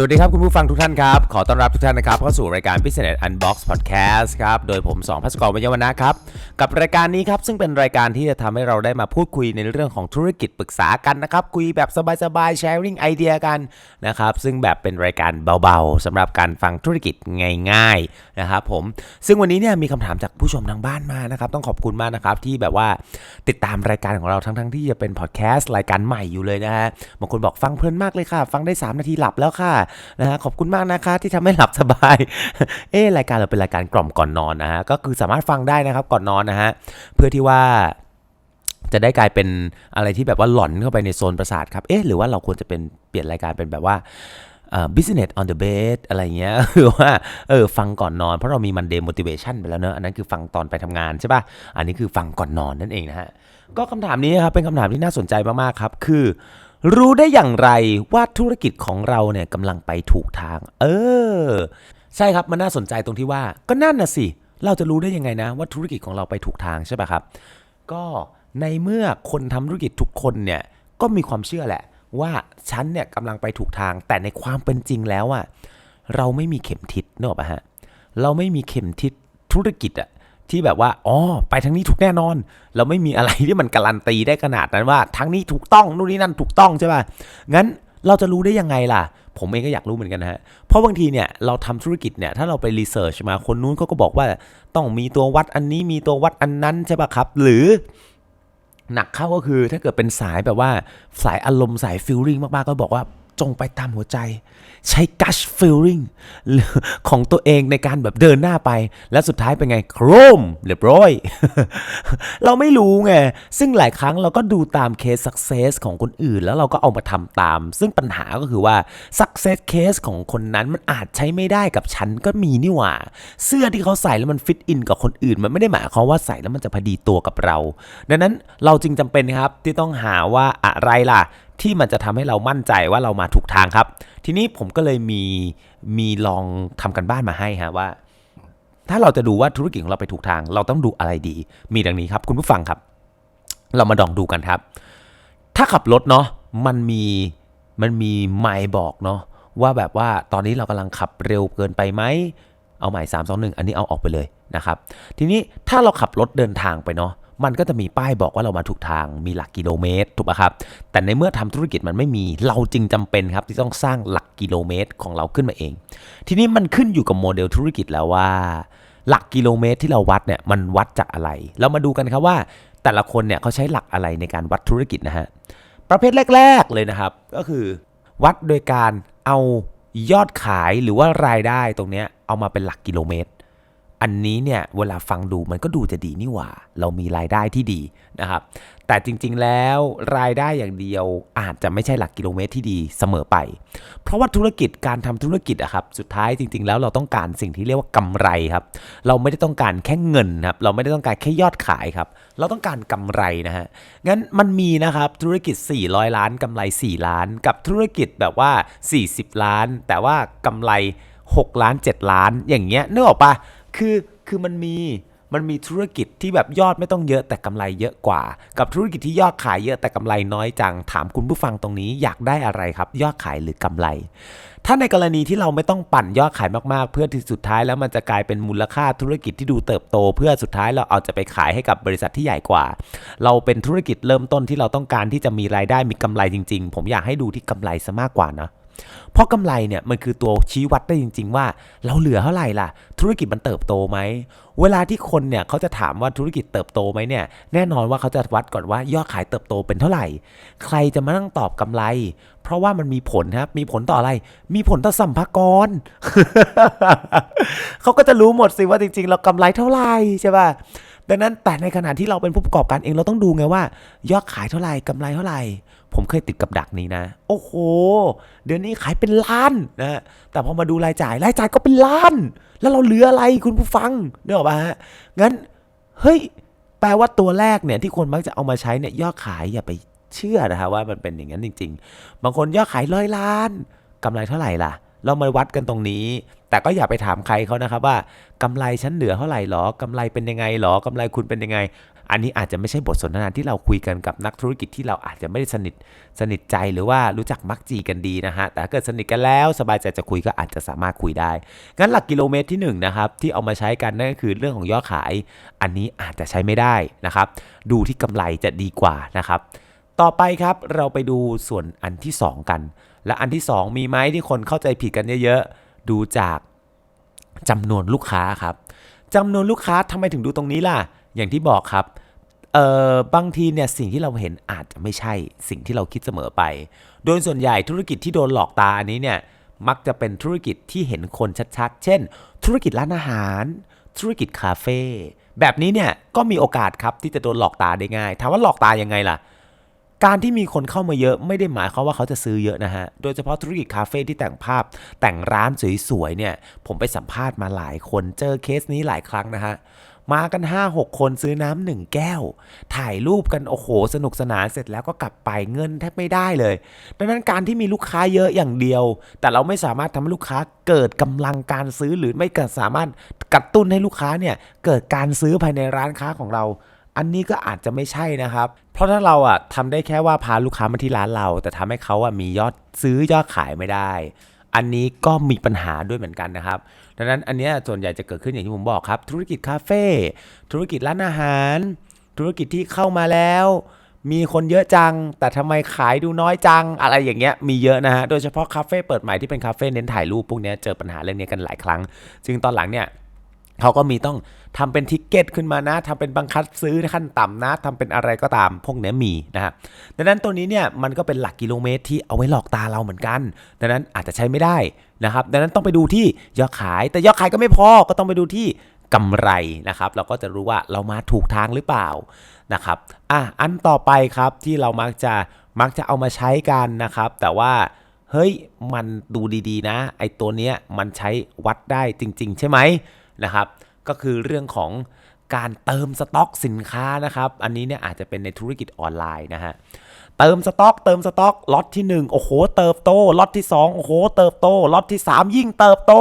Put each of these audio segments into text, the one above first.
สวัสดีครับคุณผู้ฟังทุกท่านครับ ขอต้อนรับทุกท่านนะครับเข้าสู่รายการ Business Unbox Podcast ครับโดยผมสองพัสกรวิญญาวนะครับ กับรายการนี้ครับซึ่งเป็นรายการที่จะทำให้เราได้มาพูดคุยในเรื่องของธุรกิจปรึกษากันนะครับ คุยแบบสบายๆ sharing ไอเดียกันนะครับ ซึ่งแบบเป็นรายการเบาๆสำหรับการฟังธุรกิจง่ายๆนะครับผมซึ่งวันนี้เนี่ยมีคำถามจากผู้ชมทางบ้านมานะครับ ต้องขอบคุณมากนะครับที่แบบว่าติดตามรายการของเราทั้งๆ ที่จะเป็นพอดแคสต์รายการใหม่อยู่เลยนะฮะบางคนบอกฟังเพลินมากเลยค่ะ ฟังได้ 3 นาทีหลับแล้วค่ะนะฮะขอบคุณมากนะคะที่ทำให้หลับสบาย เอ๊ะรายการเราเป็นรายการกล่อมก่อนนอนนะฮะก็คือสามารถฟังได้นะครับก่อนนอนนะฮะเพื่อที่ว่าจะได้กลายเป็นอะไรที่แบบว่าหลอนเข้าไปในโซนประสาทครับ เอ๊ะ หรือว่าเราควรจะเป็นเปลี่ยนรายการเป็นแบบว่าเอ่อ business on the bed อะไรเงี้ยหรือว่า เออ ฟังก่อนนอน เพราะเรามี Monday motivation ไปแล้วเนอะ อันนั้นคือฟังตอนไปทำงานใช่ป่ะ อันนี้คือฟังก่อนนอนนั่นเองนะฮะ ก็คำถามนี้ครับ เป็นคำถามที่น่าสนใจมากๆครับ คือ รู้ได้อย่างไรว่าธุรกิจของเราเนี่ยกำลังไปถูกทาง เออ ใช่ครับมันน่าสนใจตรงที่ว่า ก็นั่นน่ะสิ เราจะรู้ได้ยังไงนะ ว่าธุรกิจของเราไปถูกทางใช่ป่ะครับ ก็ในเมื่อคนทำธุรกิจทุกคนเนี่ยก็มีความเชื่อแหละ ว่าฉันเนี่ยกำลังไปถูกทาง แต่ในความเป็นจริงแล้วอะเราไม่มีเข็มทิศเนกอะปะฮะเราไม่มีเข็มทิศธุรกิจอะ ที่แบบว่าอ๋อไปทางนี้ถูกแน่นอน เราไม่มีอะไรที่มันการันตีได้ขนาดนั้นว่าทางนี้ถูกต้องนู่นนี่นั่นถูกต้องใช่ป่ะงั้นเราจะรู้ได้ยังไงล่ะ ผมเองก็อยากรู้เหมือนกันฮะ เพราะบางทีเนี่ยเราทำธุรกิจเนี่ยถ้าเราไปรีเสิร์ชมาคนนู้นเขาก็บอกว่าต้องมีตัววัดอันนี้มีตัววัดอันนั้นใช่ป่ะครับ หรือหนักเข้าก็คือถ้าเกิดเป็นสายแบบว่าสายอารมณ์สายฟิลลิ่งมากๆก็บอกว่า จงไปตามหัวใจ ใช้ gush feeling ของตัวเองในการแบบเดินหน้าไป แล้วสุดท้ายเป็นไงโครมเรียบร้อย เราไม่รู้ไง ซึ่งหลายครั้งเราก็ดูตามเคส success ของคนอื่น แล้วเราก็เอามาทำตาม ซึ่งปัญหาก็คือว่า success case ของคนนั้นมันอาจใช้ไม่ได้กับฉันก็มีนี่หว่า เสื้อที่เขาใส่แล้วมันฟิตอินกับคนอื่น มันไม่ได้หมายความว่าใส่แล้วมันจะพอดีตัวกับเรา ดังนั้นเราจึงจำเป็นครับที่ต้องหาว่าอะไรล่ะ ที่มันจะทำให้เรามั่นใจว่าเรามาถูกทางครับ ทีนี้ผมก็เลยมีมีลองทำกันบ้านมาให้ฮะว่า ถ้าเราจะดูว่าธุรกิจของเราไปถูกทาง เราต้องดูอะไรดี มีดังนี้ครับ คุณผู้ฟังครับ เรามาลองดูกันครับ ถ้าขับรถเนาะมันมีมันมีไมล์บอกเนาะว่าแบบว่าตอนนี้เรากำลังขับเร็วเกินไปไหมเอาใหม่3 2 1 อันนี้เอาออกไปเลยนะครับ ทีนี้ถ้าเราขับรถเดินทางไปเนาะ มันก็จะมีป้ายบอกว่าเรามาถูกทางมีหลักกิโลเมตรถูกปะครับ แต่ในเมื่อทำธุรกิจมันไม่มีเราจึงจำเป็นครับที่ต้องสร้างหลักกิโลเมตรของเราขึ้นมาเอง ทีนี้มันขึ้นอยู่กับโมเดลธุรกิจแล้วว่า หลักกิโลเมตรที่เราวัดเนี่ยมันวัดจากอะไร เรามาดูกันครับว่า แต่ละคนเนี่ยเขาใช้หลักอะไรในการวัดธุรกิจนะฮะประเภทแรก ๆเลยนะครับ ก็คือ วัดโดยการเอายอดขายหรือว่ารายได้ตรงเนี้ยเอามาเป็นหลักกิโลเมตร อันนี้เนี่ยเวลาฟังดูมันก็ดูจะดีนี่หว่า เรามีรายได้ที่ดีนะครับ แต่จริงๆแล้วรายได้อย่างเดียวอาจจะไม่ใช่หลักกิโลเมตรที่ดีเสมอไป เพราะว่าธุรกิจการทำธุรกิจอะครับสุดท้ายจริง ๆ แล้วเราต้องการสิ่งที่เรียกว่ากำไรครับ เราไม่ได้ต้องการแค่เงินครับเราไม่ได้ต้องการแค่ยอดขายครับเราต้องการกำไรนะฮะงั้นมันมีนะครับธุรกิจ 400 ล้านกำไร 4 ล้าน กับธุรกิจแบบว่า 40 ล้าน แต่ว่ากำไร 6 ล้าน 7 ล้าน อย่างเงี้ยนึกออกปะ คือคือมันมีมันมีธุรกิจที่แบบยอดไม่ต้องเยอะแต่กำไรเยอะกว่า กับธุรกิจที่ยอดขายเยอะแต่กำไรน้อยจัง ถามคุณผู้ฟังตรงนี้อยากได้อะไรครับ ยอดขายหรือกำไร ถ้าในกรณีที่เราไม่ต้องปั่นยอดขายมากๆ เพื่อที่สุดท้ายแล้วมันจะกลายเป็นมูลค่าธุรกิจที่ดูเติบโต เพื่อสุดท้ายเราเอาจะไปขายให้กับบริษัทที่ใหญ่กว่า เราเป็นธุรกิจเริ่มต้นที่เราต้องการที่จะมีรายได้มีกำไรจริง ๆ ผมอยากให้ดูที่กำไรซะมากกว่านะ เพราะกำไรเนี่ยมันคือตัวชี้วัดได้จริง ๆ ว่า เราเหลือเท่าไหร่ล่ะ ธุรกิจมันเติบโตไหม เวลาที่คนเนี่ยเขาจะถามว่าธุรกิจเติบโตไหมเนี่ย แน่นอนว่าเขาจะวัดก่อนว่ายอดขายเติบโตเป็นเท่าไหร่ ใครจะมานั่งตอบกำไร เพราะว่ามันมีผลครับ มีผลต่ออะไร มีผลต่อสัมภากรเขาก็จะรู้หมดสิว่าจริง ๆ เรากำไรเท่าไหร่ใช่ป่ะดังนั้นแต่ในขณะที่เราเป็นผู้ประกอบการเองเราต้องดูไงว่า ยอดขายเท่าไหร่กำไรเท่าไหร่ ผมเคยติดกับดักนี้นะ โอ้โห เดือนนี้ขายเป็นล้านนะแต่พอมาดูรายจ่ายรายจ่ายก็เป็นล้าน แล้วเราเหลืออะไรคุณผู้ฟังเนี่ยหรอกปะฮะงั้นเฮ้ยแปลว่าตัวแรกเนี่ยที่คนมักจะเอามาใช้เนี่ยยอดขายอย่าไปเชื่อนะฮะว่ามันเป็นอย่างนั้นจริง ๆ บางคนยอดขายร้อยล้านกำไรเท่าไหร่ล่ะ เรามาวัดกันตรงนี้ แต่ก็อย่าไปถามใครเขานะครับว่ากำไรฉันเหลือเท่าไหร่หรอกำไรเป็นยังไงหรอกำไรคุณเป็นยังไง อันนี้อาจจะไม่ใช่บทสนทนาที่เราคุยกันกับนักธุรกิจที่เราอาจจะไม่ได้สนิทสนิทใจหรือว่ารู้จักมักจีกันดีนะฮะ แต่ถ้าเกิดสนิทกันแล้วสบายใจจะคุยก็อาจจะสามารถคุยได้ งั้นหลักกิโลเมตรที่1นงนะครับที่เอามาใช้กันนั่นก็คือเรื่องของยอดขาย อันนี้อาจจะใช้ไม่ได้นะครับ ดูที่กำไรจะดีกว่านะครับต่อไปครับเราไปดูส่วนอันที่ 2 กัน และอันที่ 2 มีไหมที่คนเข้าใจผิดกันเยอะๆ ดูจากจำนวนลูกค้าครับจำนวนลูกค้าทำไมถึงดูตรงนี้ล่ะอย่างที่บอกครับเอ่อบางทีเนี่ยสิ่งที่เราเห็นอาจจะไม่ใช่สิ่งที่เราคิดเสมอไป โดยส่วนใหญ่ธุรกิจที่โดนหลอกตาอันนี้เนี่ยมักจะเป็นธุรกิจที่เห็นคนชัดๆ เช่น ธุรกิจร้านอาหาร ธุรกิจคาเฟ่แบบนี้เนี่ยก็มีโอกาสครับที่จะโดนหลอกตาได้ง่ายถามว่าหลอกตายังไงล่ะ การที่มีคนเข้ามาเยอะไม่ได้หมายความว่าเขาจะซื้อเยอะนะฮะ โดยเฉพาะธุรกิจคาเฟ่ที่แต่งภาพ แต่งร้านสวยๆเนี่ย ผมไปสัมภาษณ์มาหลายคนเจอเคสนี้หลายครั้งนะฮะ มากัน 5-6 คนซื้อน้ำหนึ่งแก้ว ถ่ายรูปกันโอ้โห สนุกสนานเสร็จแล้วก็กลับไปเงินแทบไม่ได้เลย ดังนั้นการที่มีลูกค้าเยอะอย่างเดียว แต่เราไม่สามารถทำให้ลูกค้าเกิดกำลังการซื้อหรือไม่เกิดสามารถกระตุ้นให้ลูกค้าเนี่ยเกิดการซื้อภายในร้านค้าของเรา อันนี้ก็อาจจะไม่ใช่นะครับ เพราะถ้าเราอะทำได้แค่ว่าพาลูกค้ามาที่ร้านเรา แต่ทำให้เขาอะมียอดซื้อยอดขายไม่ได้ อันนี้ก็มีปัญหาด้วยเหมือนกันนะครับ ดังนั้นอันนี้ส่วนใหญ่จะเกิดขึ้นอย่างที่ผมบอกครับ ธุรกิจคาเฟ่ธุรกิจร้านอาหาร ธุรกิจที่เข้ามาแล้ว มีคนเยอะจัง แต่ทำไมขายดูน้อยจังอะไรอย่างเงี้ยมีเยอะนะฮะโดยเฉพาะคาเฟ่เปิดใหม่ที่เป็นคาเฟ่เน้นถ่ายรูปพวกเนี้ยเจอปัญหาเรื่องนี้กันหลายครั้งซึ่งตอนหลังเนี่ย เขาก็มีต้องทำเป็นทิกเก็ตขึ้นมานะทำเป็นบังคับซื้อขั้นต่ำนะทำเป็นอะไรก็ตามพวกนี้มีนะฮะดังนั้นตัวนี้เนี่ยมันก็เป็นหลักกิโลเมตรที่เอาไว้หลอกตาเราเหมือนกัน ดังนั้นอาจจะใช้ไม่ได้นะครับ ดังนั้นต้องไปดูที่ยอดขาย แต่ยอดขายก็ไม่พอก็ต้องไปดูที่กำไรนะครับ เราก็จะรู้ว่าเรามาถูกทางหรือเปล่านะครับอะอันต่อไปครับที่เรามักจะมักจะเอามาใช้กันนะครับ แต่ว่าเฮ้ยมันดูดีๆ นะ ไอตัวเนี้ยมันใช้วัดได้จริง ๆ ใช่ไหม นะครับ ก็คือเรื่องของการเติมสต็อกสินค้านะครับ อันนี้เนี่ยอาจจะเป็นในธุรกิจออนไลน์นะฮะ เติมสต็อก เติมสต็อก ล็อตที่ 1 โอ้โห เติบโต ล็อตที่ 2 โอ้โห เติบโต ล็อตที่ 3 ยิ่งเติบโต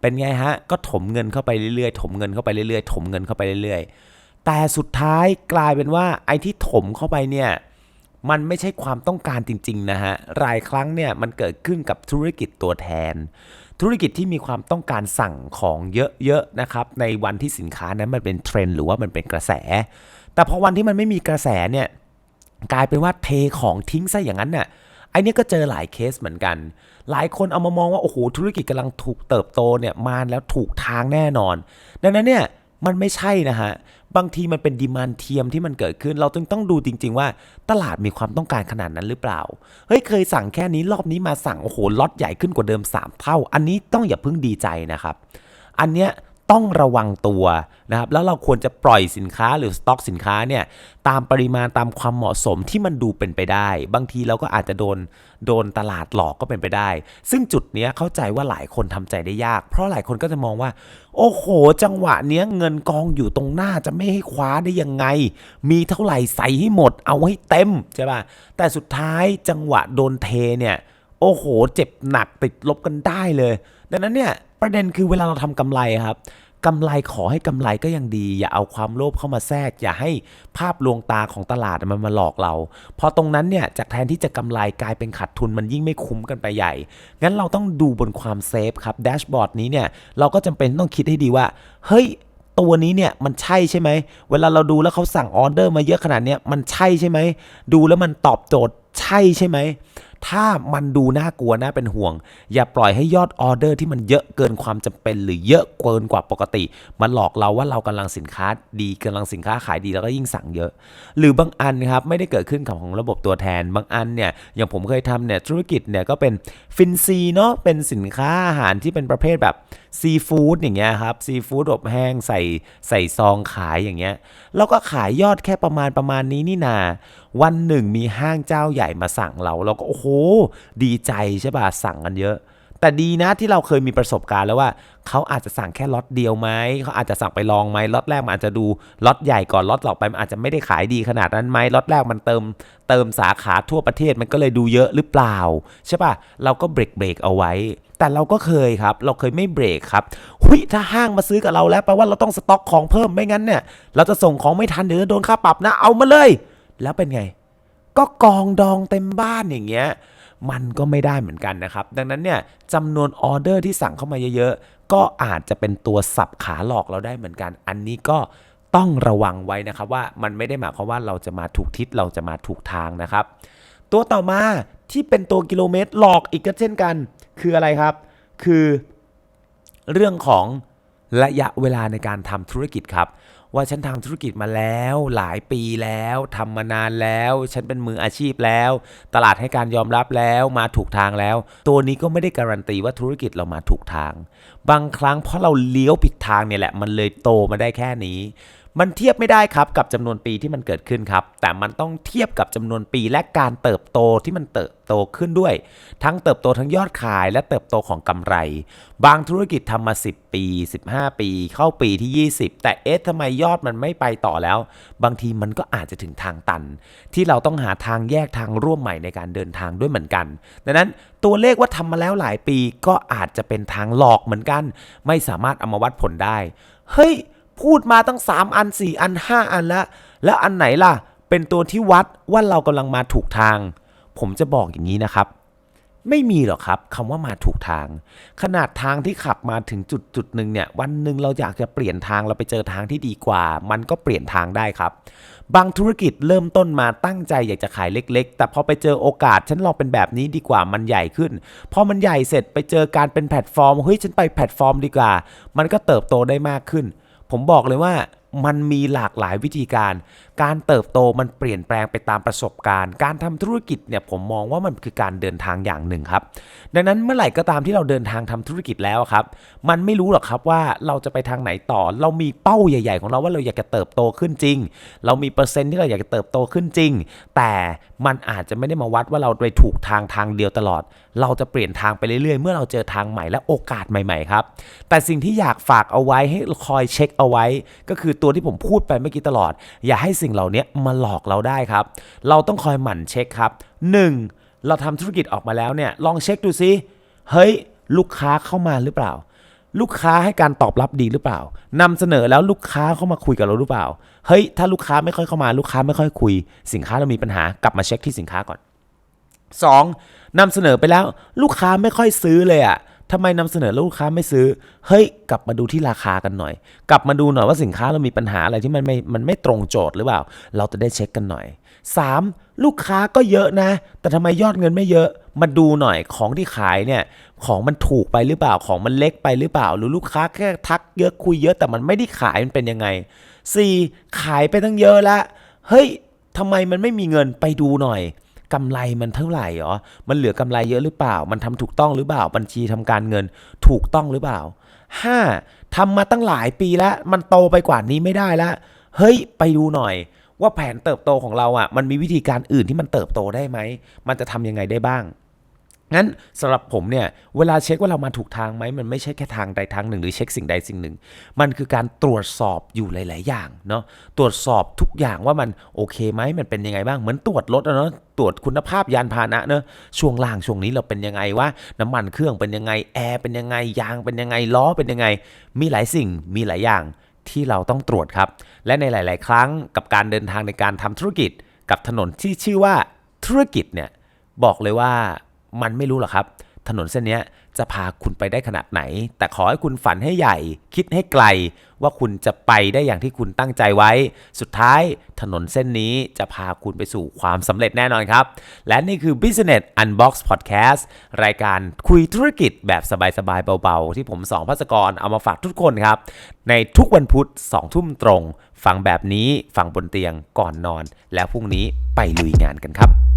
เป็นไงฮะ ก็ถมเงินเข้าไปเรื่อยๆ ถมเงินเข้าไปเรื่อยๆ ถมเงินเข้าไปเรื่อยๆ แต่สุดท้ายกลายเป็นว่าไอ้ที่ถมเข้าไปเนี่ย มันไม่ใช่ความต้องการจริงๆนะฮะหลายครั้งเนี่ยมันเกิดขึ้นกับธุรกิจตัวแทน ธุรกิจที่มีความต้องการสั่งของเยอะๆนะครับในวันที่สินค้านั้นมันเป็นเทรนหรือว่ามันเป็นกระแส แต่พอวันที่มันไม่มีกระแสเนี่ยกลายเป็นว่าเทของทิ้งซะอย่างนั้นน่ะไอ้นี่ก็เจอหลายเคสเหมือนกัน หลายคนเอามามองว่าโอ้โหธุรกิจกำลังถูกเติบโตเนี่ยมาแล้วถูกทางแน่นอน ดังนั้นเนี่ย มันไม่ใช่นะฮะ บางทีมันเป็นดีมานเทียมที่มันเกิดขึ้น เราต้องต้องดูจริง ๆ ว่าตลาดมีความต้องการขนาดนั้นหรือเปล่า เฮ้ยเคยสั่งแค่นี้รอบนี้มาสั่งโอ้โหล็อตใหญ่ขึ้นกว่าเดิม 3 เท่า อันนี้ต้องอย่าเพิ่งดีใจนะครับ อันเนี้ย ต้องระวังตัวนะครับแล้วเราควรจะปล่อยสินค้าหรือสต็อกสินค้าเนี่ยตามปริมาณตามความเหมาะสมที่มันดูเป็นไปได้ บางทีเราก็อาจจะโดนโดนตลาดหลอกก็เป็นไปได้ ซึ่งจุดเนี้ยเข้าใจว่าหลายคนทำใจได้ยาก เพราะหลายคนก็จะมองว่า โอ้โห จังหวะเนี้ยเงินกองอยู่ตรงหน้าจะไม่ให้คว้าได้ยังไง มีเท่าไหร่ใส่ให้หมด เอาให้เต็มใช่ป่ะแต่สุดท้ายจังหวะโดนเทเนี่ยโอ้โห เจ็บหนักติดลบกันได้เลย ดังนั้นเนี่ยประเด็นคือเวลาเราทำกำไรครับ กำไรขอให้กำไรก็ยังดี อย่าเอาความโลภเข้ามาแทรก อย่าให้ภาพลวงตาของตลาดมันมาหลอกเรา พอตรงนั้นเนี่ยจากแทนที่จะกำไรกลายเป็นขาดทุนมันยิ่งไม่คุ้มกันไปใหญ่ งั้นเราต้องดูบนความเซฟครับแดชบอร์ดนี้เนี่ยเราก็จำเป็นต้องคิดให้ดีว่า เฮ้ยตัวนี้เนี่ยมันใช่ใช่ไหม เวลาเราดูแล้วเขาสั่งออเดอร์มาเยอะขนาดเนี้ยมันใช่ใช่ไหม ดูแล้วมันตอบโจทย์ใช่ใช่ไหม ถ้ามันดูน่ากลัวน่าเป็นห่วง อย่าปล่อยให้ยอดออเดอร์ที่มันเยอะเกินความจำเป็น หรือเยอะเกินกว่าปกติ มันหลอกเราว่าเรากำลังสินค้าดีกำลังสินค้าขายดีแล้วก็ยิ่งสั่งเยอะ หรือบางอันครับไม่ได้เกิดขึ้นกับของระบบตัวแทนบางอันเนี่ยอย่างผมเคยทำเนี่ยธุรกิจเนี่ยก็เป็นฟินซีเนาะเป็นสินค้าอาหารที่เป็นประเภทแบบ ซีฟู้ดอย่างเงี้ยครับซีฟู้ดอบแห้งใส่ใส่ซองขายอย่างเงี้ยแล้วก็ขายยอดแค่ประมาณประมาณนี้นี่นาวันหนึ่งมีห้างเจ้าใหญ่มาสั่งเราเราก็โอ้โห ดีใจใช่ป่ะสั่งกันเยอะ แต่ดีนะที่เราเคยมีประสบการณ์แล้วว่าเขาอาจจะสั่งแค่ล็อตเดียวไหมเขาอาจจะสั่งไปลองไหมล็อตแรกมันอาจจะดูล็อตใหญ่ก่อนล็อตต่อไปมันอาจจะไม่ได้ขายดีขนาดนั้นไหมล็อตแรกมันเติมเติมสาขาทั่วประเทศมันก็เลยดูเยอะหรือเปล่าใช่ป่ะเราก็เบรกเบรกเอาไว้ แต่เราก็เคยครับ เราเคยไม่เบรกครับหุยถ้าห้างมาซื้อกับเราแล้วแปลว่าเราต้องสต็อกของเพิ่มไม่งั้นเนี่ย เราจะส่งของไม่ทันเดี๋ยวจะโดนค่าปรับนะ เอามาเลย แล้วเป็นไง ก็กองดองเต็มบ้านอย่างเงี้ยมันก็ไม่ได้เหมือนกันนะครับ ดังนั้นเนี่ยจำนวนออเดอร์ที่สั่งเข้ามาเยอะๆ ก็อาจจะเป็นตัวสับขาหลอกเราได้เหมือนกัน อันนี้ก็ต้องระวังไว้นะครับว่ามันไม่ได้หมายความว่าเราจะมาถูกทิศเราจะมาถูกทางนะครับ ตัวต่อมาที่เป็นตัวกิโลเมตรหลอกอีกก็เช่นกัน คืออะไรครับ คือเรื่องของระยะเวลาในการทำธุรกิจครับ ว่าฉันทำธุรกิจมาแล้วหลายปีแล้วทำมานานแล้ว ฉันเป็นมืออาชีพแล้ว ตลาดให้การยอมรับแล้วมาถูกทางแล้ว ตัวนี้ก็ไม่ได้การันตีว่าธุรกิจเรามาถูกทาง บางครั้งเพราะเราเลี้ยวผิดทางเนี่ยแหละมันเลยโตมาได้แค่นี้ มันเทียบไม่ได้ครับกับจำนวนปีที่มันเกิดขึ้นครับ แต่มันต้องเทียบกับจำนวนปีและการเติบโตที่มันเติบโตขึ้นด้วย ทั้งเติบโตทั้งยอดขายและเติบโตของกำไร บางธุรกิจทำมา 10 ปี 15 ปี เข้าปีที่ 20 แต่เอ๊ะทำไมยอดมันไม่ไปต่อแล้ว บางทีมันก็อาจจะถึงทางตัน ที่เราต้องหาทางแยกทางร่วมใหม่ในการเดินทางด้วยเหมือนกัน ดังนั้นตัวเลขว่าทำมาแล้วหลายปีก็อาจจะเป็นทางหลอกเหมือนกัน ไม่สามารถเอามาวัดผลได้ เฮ้ย พูดมาตั้ง 3 อัน 4 อัน 5 อันแล้ว แล้วอันไหนล่ะ เป็นตัวที่วัดว่าเรากำลังมาถูกทาง ผมจะบอกอย่างนี้นะครับ ไม่มีหรอกครับคำว่ามาถูกทาง ขนาดทางที่ขับมาถึงจุดจุดหนึ่งเนี่ย วันหนึ่งเราอยากจะเปลี่ยนทางเราไปเจอทางที่ดีกว่า มันก็เปลี่ยนทางได้ครับ บางธุรกิจเริ่มต้นมาตั้งใจอยากจะขายเล็ก ๆ แต่พอไปเจอโอกาสฉันลองเป็นแบบนี้ดีกว่ามันใหญ่ขึ้น พอมันใหญ่เสร็จไปเจอการเป็นแพลตฟอร์มเฮ้ยฉันไปแพลตฟอร์มดีกว่า มันก็เติบโตได้มากขึ้น ผมบอกเลยว่ามันมีหลากหลายวิธีการ การเติบโตมันเปลี่ยนแปลงไปตามประสบการณ์ การทำธุรกิจเนี่ยผมมองว่ามันคือการเดินทางอย่างหนึ่งครับ ดังนั้นเมื่อไหร่ก็ตามที่เราเดินทางทำธุรกิจแล้วครับ มันไม่รู้หรอกครับว่าเราจะไปทางไหนต่อ เรามีเป้าใหญ่ ๆ ของเราว่าเราอยากจะเติบโตขึ้นจริง เรามีเปอร์เซ็นต์ที่เราอยากจะเติบโตขึ้นจริง แต่มันอาจจะไม่ได้มาวัดว่าเราไปถูกทางทางเดียวตลอด เราจะเปลี่ยนทางไปเรื่อยๆ เมื่อเราเจอทางใหม่และโอกาสใหม่ๆครับ แต่สิ่งที่อยากฝากเอาไว้ให้คอยเช็คเอาไว้ ก็คือตัวที่ผมพูดไปเมื่อกี้ตลอด อย่าให้สิ่งเหล่านี้มาหลอกเราได้ครับ เราต้องคอยหมั่นเช็คครับ 1. เราทำธุรกิจออกมาแล้วเนี่ยลองเช็คดูซิเฮ้ยลูกค้าเข้ามาหรือเปล่า ลูกค้าให้การตอบรับดีหรือเปล่านำเสนอแล้วลูกค้าเข้ามาคุยกับเราหรือเปล่า เฮ้ยถ้าลูกค้าไม่ค่อยเข้ามาลูกค้าไม่ค่อยคุย สินค้าเรามีปัญหากลับมาเช็คที่สินค้าก่อน 2. นำเสนอไปแล้วลูกค้าไม่ค่อยซื้อเลยอะ่ะ ทำไมนำเสนอแล้วลูกค้าไม่ซื้อ เฮ้ย กลับมาดูที่ราคากันหน่อย กลับมาดูหน่อยว่าสินค้าเรามีปัญหาอะไรที่มันไม่ มันไม่ตรงโจทย์หรือเปล่า เราจะได้เช็คกันหน่อย 3. ลูกค้าก็เยอะนะ แต่ทำไมยอดเงินไม่เยอะ มาดูหน่อยของที่ขายเนี่ย ของมันถูกไปหรือเปล่า ของมันเล็กไปหรือเปล่า หรือลูกค้าแค่ทักเยอะคุยเยอะแต่มันไม่ได้ขายมันเป็นยังไง 4. ขายไปตั้งเยอะล้วเฮ้ยทำไมมันไม่มีเงินไปดูหน่อย กำไรมันเท่าไหร่หรอ มันเหลือกำไรเยอะหรือเปล่า มันทำถูกต้องหรือเปล่า บัญชีทำการเงินถูกต้องหรือเปล่า 5. ทำมาตั้งหลายปีแล้ว มันโตไปกว่านี้ไม่ได้แล้วเฮ้ย ไปดูหน่อยว่าแผนเติบโตของเราอะ มันมีวิธีการอื่นที่มันเติบโตได้ไหม มันจะทำยังไงได้บ้าง งั้นสำหรับผมเนี่ยเวลาเช็คว่าเรามาถูกทางไหมมันไม่ใช่แค่ทางใดทางหนึ่ง หรือเช็คสิ่งใดสิ่งหนึ่ง มันคือการตรวจสอบอยู่หลาย ๆ อย่างเนาะตรวจสอบทุกอย่างว่ามันโอเคไหมมันเป็นยังไงบ้างเหมือนตรวจรถอะเนาะตรวจคุณภาพยานพาหนะเนาะช่วงล่างช่วงนี้เราเป็นยังไงว่าน้ำมันเครื่องเป็นยังไงแอร์เป็นยังไงยางเป็นยังไงล้อเป็นยังไง มีหลายสิ่งมีหลายอย่างที่เราต้องตรวจครับ และในหลาย ๆ ครั้งกับการเดินทางในการทำธุรกิจ กับถนนที่ชื่อว่าธุรกิจเนี่ยบอกเลยว่า มันไม่รู้หรอกครับ ถนนเส้นนี้จะพาคุณไปได้ขนาดไหน แต่ขอให้คุณฝันให้ใหญ่ คิดให้ไกล ว่าคุณจะไปได้อย่างที่คุณตั้งใจไว้ สุดท้ายถนนเส้นนี้จะพาคุณไปสู่ความสำเร็จแน่นอนครับ และนี่คือ Business Unbox Podcast รายการคุยธุรกิจแบบสบายๆเบาๆ ที่ผมสองพัสกรเอามาฝากทุกคนครับ ในทุกวันพุธ2ทุ่มตรง ฟังแบบนี้ฟังบนเตียงก่อนนอน แล้วพรุ่งนี้ไปลุยงานกันครับ